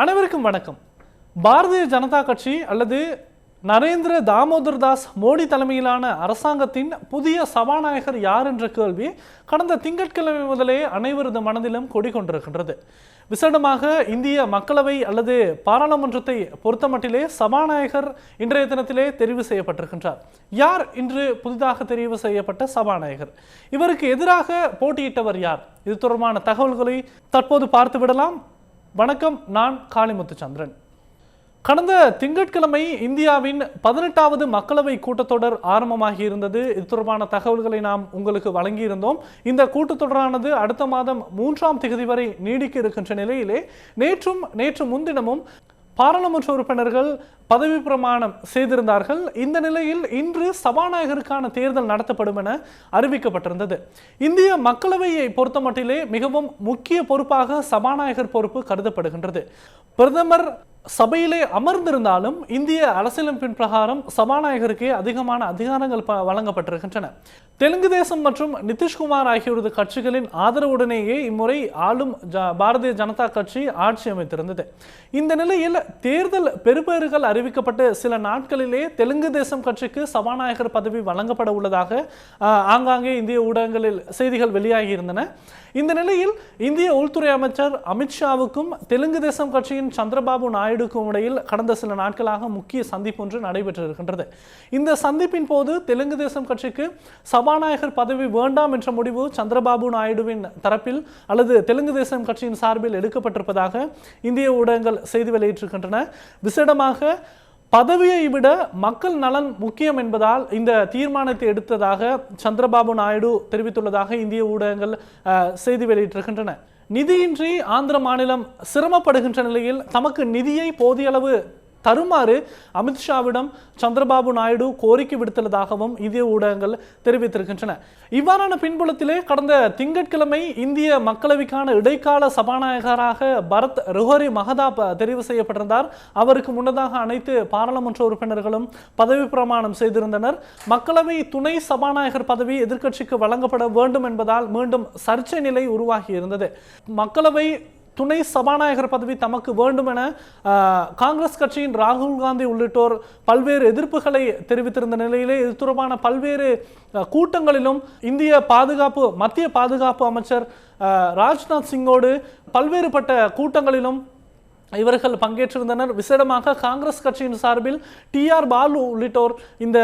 அனைவருக்கும் வணக்கம். பாரதிய ஜனதா கட்சி அல்லது நரேந்திர தாமோதர் தாஸ் மோடி தலைமையிலான அரசாங்கத்தின் புதிய சபாநாயகர் யார் என்ற கேள்வி கடந்த திங்கட்கிழமை முதலே அனைவரது மனதிலும் கொடிகொண்டிருக்கின்றது. விசேடமாக இந்திய மக்களவை அல்லது பாராளுமன்றத்தை பொறுத்தமட்டிலே சபாநாயகர் இன்றைய தினத்திலே தெரிவு செய்யப்பட்டிருக்கின்றார். யார் இன்று புதிதாக தெரிவு செய்யப்பட்ட சபாநாயகர்? இவருக்கு எதிராக போட்டியிட்டவர் யார்? இது தொடர்பான தகவல்களை தற்போது பார்த்து விடலாம் வணக்கம் நான் காளிமுத்து சந்திரன் கடந்த திங்கட்கிழமை இந்தியாவின் பதினெட்டாவது மக்களவை கூட்டத்தொடர் ஆரம்பமாகி இருந்தது இது தொடர்பான தகவல்களை நாம் உங்களுக்கு வழங்கியிருந்தோம். இந்த கூட்டத்தொடரானது அடுத்த மாதம் மூன்றாம் திகதி வரை நீடிக்க இருக்கின்ற நிலையிலே நேற்றும் நேற்று முன்தினமும் பாராளுமன்ற உறுப்பினர்கள் பதவி பிரமாணம் செய்திருந்தார்கள். இந்த நிலையில் இன்று சபாநாயகருக்கான தேர்தல் நடத்தப்படும் என அறிவிக்கப்பட்டிருந்தது. இந்திய மக்களவையை பொறுத்தமட்டிலே மிகவும் முக்கிய பொறுப்பாக சபாநாயகர் பொறுப்பு கருதப்படுகின்றது. பிரதமர் சபையிலே அமர்ந்திருந்தாலும் இந்திய அரசியலமைப்பின் பிரகாரம் சபாநாயகருக்கே அதிகமான அதிகாரங்கள் வழங்கப்பட்டிருக்கின்றன. தெலுங்கு தேசம் மற்றும் நிதிஷ்குமார் ஆகியோரது கட்சிகளின் ஆதரவுடனேயே இம்முறை ஆளும் ஜ- பாரதிய ஜனதா கட்சி ஆட்சி அமைத்திருந்தது. இந்த நிலையில் தேர்தல் பெறுபேறுகள் அறிவிக்கப்பட்டு சில நாட்களிலே தெலுங்கு தேசம் கட்சிக்கு சபாநாயகர் பதவி வழங்கப்பட உள்ளதாக ஆஹ், ஆங்காங்கே இந்திய ஊடகங்களில் செய்திகள் வெளியாகி இருந்தன இந்த நிலையில் இந்திய உள்துறை அமைச்சர் அமித்ஷாவுக்கும் தெலுங்கு தேசம் கட்சியின் சந்திரபாபு நாயுடுக்கும் இடையில் கடந்த சில நாட்களாக முக்கிய சந்திப்பு ஒன்று நடைபெற்றிருக்கின்றது. இந்த சந்திப்பின் போது தெலுங்கு தேசம் கட்சிக்கு சபாநாயகர் பதவி வேண்டாம் என்ற முடிவு சந்திரபாபு நாயுடுவின் தரப்பில் அல்லது தெலுங்கு தேசம் கட்சியின் சார்பில் எடுக்கப்பட்டிருப்பதாக இந்திய ஊடகங்கள் செய்தி வெளியிட்டிருக்கின்றன. விசேடமாக பதவியை விட மக்கள் நலன் முக்கியம் என்பதால் இந்த தீர்மானத்தை எடுத்ததாக சந்திரபாபு நாயுடு தெரிவித்துள்ளதாக இந்திய ஊடகங்கள் செய்தி வெளியிட்டிருக்கின்றன. நிதியின்றி ஆந்திர மாநிலம் சிரமப்படுகின்ற நிலையில் தமக்கு நிதியை போதிய அளவு தருமாறு அமித்ஷாவிடம் சந்திரபாபு நாயுடு கோரிக்கை விடுத்துள்ளதாகவும் இந்திய ஊடகங்கள் தெரிவித்திருக்கின்றன. இவ்வாறான பின்புலத்திலே கடந்த திங்கட்கிழமை இந்திய மக்களவைக்கான இடைக்கால சபாநாயகராக பரத் ருஹரி மகதாப் தெரிவு செய்யப்பட்டிருந்தார். அவருக்கு முன்னதாக அனைத்து பாராளுமன்ற உறுப்பினர்களும் பதவி பிரமாணம் செய்திருந்தனர். மக்களவை துணை சபாநாயகர் பதவி எதிர்க்கட்சிக்கு வழங்கப்பட வேண்டும் என்பதால் மீண்டும் சர்ச்சை நிலை உருவாகி இருந்தது மக்களவை துணை சபாநாயகர் பதவி தமக்கு வேண்டும் என காங்கிரஸ் கட்சியின் ராகுல் காந்தி உள்ளிட்டோர் பல்வேறு எதிர்ப்புகளை தெரிவித்திருந்த நிலையிலே இது தொடர்பான பல்வேறு கூட்டங்களிலும் இந்திய பாதுகாப்பு மத்திய பாதுகாப்பு அமைச்சர் ராஜ்நாத் சிங்கோடு பல்வேறுபட்ட கூட்டங்களிலும் இவர்கள் பங்கேற்றிருந்தனர். விசேடமாக காங்கிரஸ் கட்சியின் சார்பில் டி ஆர் பாலு உள்ளிட்டோர் இந்த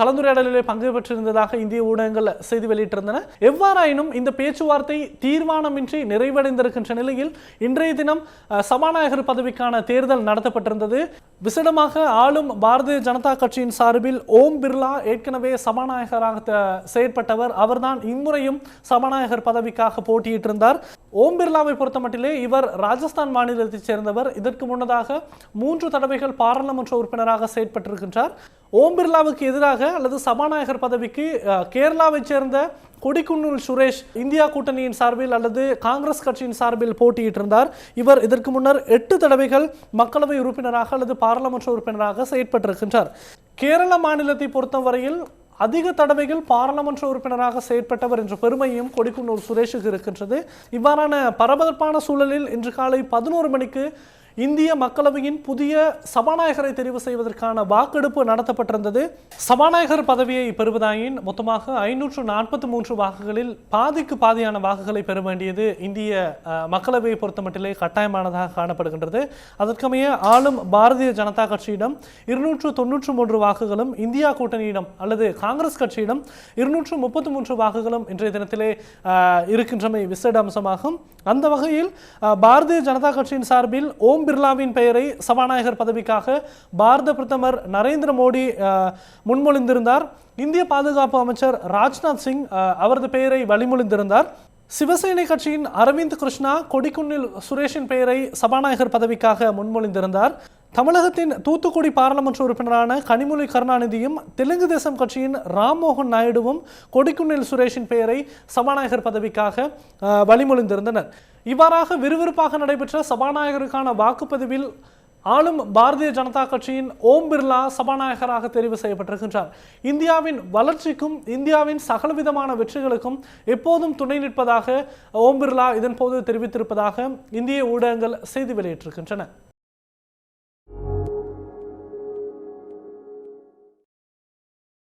கலந்துரையாடலிலே பங்கு பெற்றிருந்ததாக இந்திய ஊடகங்கள் செய்தி வெளியிட்டிருந்தன. எவ்வாறாயினும் இந்த பேச்சுவார்த்தை தீர்மானமின்றி நிறைவடைந்திருக்கின்ற நிலையில் இன்றைய தினம் சபாநாயகர் பதவிக்கான தேர்தல் நடத்தப்பட்டிருந்தது. விசேடமாக ஆளும் பாரதிய ஜனதா கட்சியின் சார்பில் ஓம் பிர்லா ஏற்கனவே சபாநாயகராக செயற்பட்டவர். அவர்தான் இம்முறையும் சபாநாயகர் பதவிக்காக போட்டியிட்டிருந்தார். ஓம் பிர்லாவை பொறுத்தமட்டிலே இவர் ராஜஸ்தான் மாநிலத்தைச் சேர்ந்தவர். இதற்கு முன்னதாக மூன்று தடவைகள் பாராளுமன்ற உறுப்பினராக செயற்பட்டிருக்கின்றார். ஓம் பிர்லாவுக்கு எதிராக அல்லது சபாநாயகர் பதவிக்கு கேரளாவை கேரளாவைச் சேர்ந்த கொடிக்குன்னூர் சுரேஷ் இந்தியா கூட்டணியின் சார்பில் அல்லது காங்கிரஸ் கட்சியின் சார்பில் போட்டியிட்டிருந்தார். இவர் இதற்கு முன்னர் எட்டு தடவைகள் மக்களவை உறுப்பினராக அல்லது பாராளுமன்ற உறுப்பினராக செயற்பட்டிருக்கின்றார். கேரள மாநிலத்தை பொறுத்தவரையில் அதிக தடவைகள் பாராளுமன்ற உறுப்பினராக செயற்பட்டவர் என்ற பெருமையும் கொடிக்குன்னூர் சுரேஷுக்கு இருக்கின்றது. இவ்வாறான பரபரப்பான சூழலில் இன்று காலை பதினோரு மணிக்கு இந்திய மக்களவையின் புதிய சபாநாயகரை தெரிவு செய்வதற்கான வாக்கெடுப்பு நடத்தப்பட்டிருந்தது. சபாநாயகர் பதவியை பெறுவதாயின் மொத்தமாக ஐநூற்று நாற்பத்தி மூன்று வாக்குகளில் பாதிக்கு பாதியான வாக்குகளை பெற வேண்டியது இந்திய மக்களவையை பொறுத்தமட்டிலே கட்டாயமானதாக காணப்படுகின்றது. அதற்கமைய ஆளும் பாரதிய ஜனதா கட்சியிடம் இருநூற்று தொன்னூற்று மூன்று வாக்குகளும் இந்தியா கூட்டணியிடம் அல்லது காங்கிரஸ் கட்சியிடம் இருநூற்று முப்பத்தி மூன்று வாக்குகளும் இன்றைய தினத்திலே இருக்கின்றமை விசேட அம்சமாகும். அந்த வகையில் பாரதிய ஜனதா கட்சியின் சார்பில் ஓம் பிர்லாவின் பெயரை சபாநாயகர் பதவிக்காக பாரத பிரதமர் நரேந்திர மோடி முன்மொழிந்திருந்தார். இந்திய பாதுகாப்பு அமைச்சர் ராஜ்நாத் சிங் அவரது பெயரை வழிமொழிந்திருந்தார். சிவசேனை கட்சியின் அரவிந்த் கிருஷ்ணா கொடிக்குன்னில் சுரேஷின் பெயரை சபாநாயகர் பதவிக்காக முன்மொழிந்திருந்தார். தமிழகத்தின் தூத்துக்குடி பாராளுமன்ற உறுப்பினரான கனிமொழி கருணாநிதியும் தெலுங்கு தேசம் கட்சியின் ராம்மோகன் நாயுடுவும் கொடிக்குன்னில் சுரேஷின் பெயரை சபாநாயகர் பதவிக்காக வழிமொழிந்திருந்தனர். இவ்வாறாக விறுவிறுப்பாக நடைபெற்ற சபாநாயகருக்கான வாக்குப்பதிவில் ஆளும் பாரதிய ஜனதா கட்சியின் ஓம் பிர்லா சபாநாயகராக தெரிவு செய்யப்பட்டிருக்கின்றார். இந்தியாவின் வளர்ச்சிக்கும் இந்தியாவின் சகலவிதமான வெற்றிகளுக்கும் எப்போதும் துணை நிற்பதாக ஓம் பிர்லா இதன் போது தெரிவித்திருப்பதாக இந்திய ஊடகங்கள் செய்தி வெளியிட்டிருக்கின்றன.